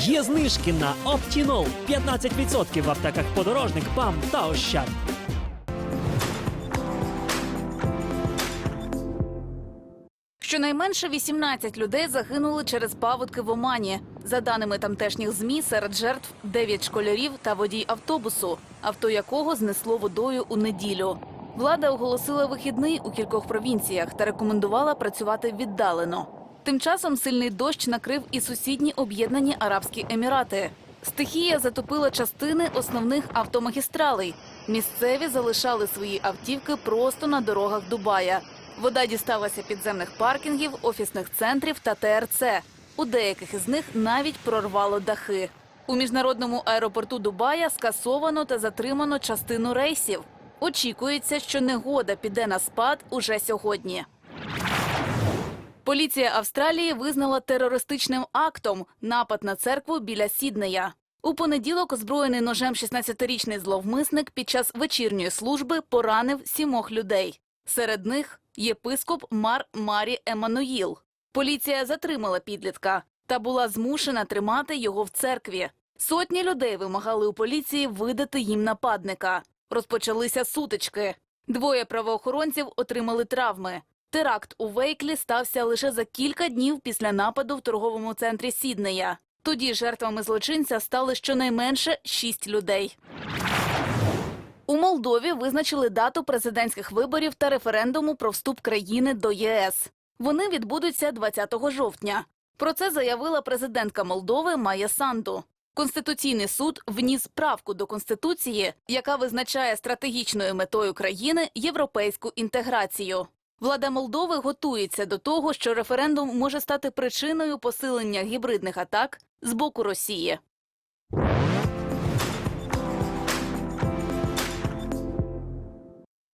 Є знижки на Оптінол 15% в аптеках подорожник, ПАМ та Ощад. Щонайменше 18 людей загинули через паводки в Омані. За даними тамтешніх змі, серед жертв 9 школярів та водій автобусу, авто якого знесло водою у неділю. Влада оголосила вихідний у кількох провінціях та рекомендувала працювати віддалено. Тим часом сильний дощ накрив і сусідні об'єднані Арабські Емірати. Стихія затопила частини основних автомагістралей. Місцеві залишали свої автівки просто на дорогах Дубая. Вода дісталася підземних паркінгів, офісних центрів та ТРЦ. У деяких із них навіть прорвало дахи. У міжнародному аеропорту Дубая скасовано та затримано частину рейсів. Очікується, що негода піде на спад уже сьогодні. Поліція Австралії визнала терористичним актом напад на церкву біля Сіднея. У понеділок озброєний ножем 16-річний зловмисник під час вечірньої служби поранив сімох людей. Серед них єпископ Мар Марі Еммануїл. Поліція затримала підлітка та була змушена тримати його в церкві. Сотні людей вимагали у поліції видати їм нападника. Розпочалися сутички. Двоє правоохоронців отримали травми. Теракт у Вейклі стався лише за кілька днів після нападу в торговому центрі Сіднея. Тоді жертвами злочинця стали щонайменше шість людей. У Молдові визначили дату президентських виборів та референдуму про вступ країни до ЄС. Вони відбудуться 20 жовтня. Про це заявила президентка Молдови Майя Санду. Конституційний суд вніс правку до конституції, яка визначає стратегічною метою країни європейську інтеграцію. Влада Молдови готується до того, що референдум може стати причиною посилення гібридних атак з боку Росії.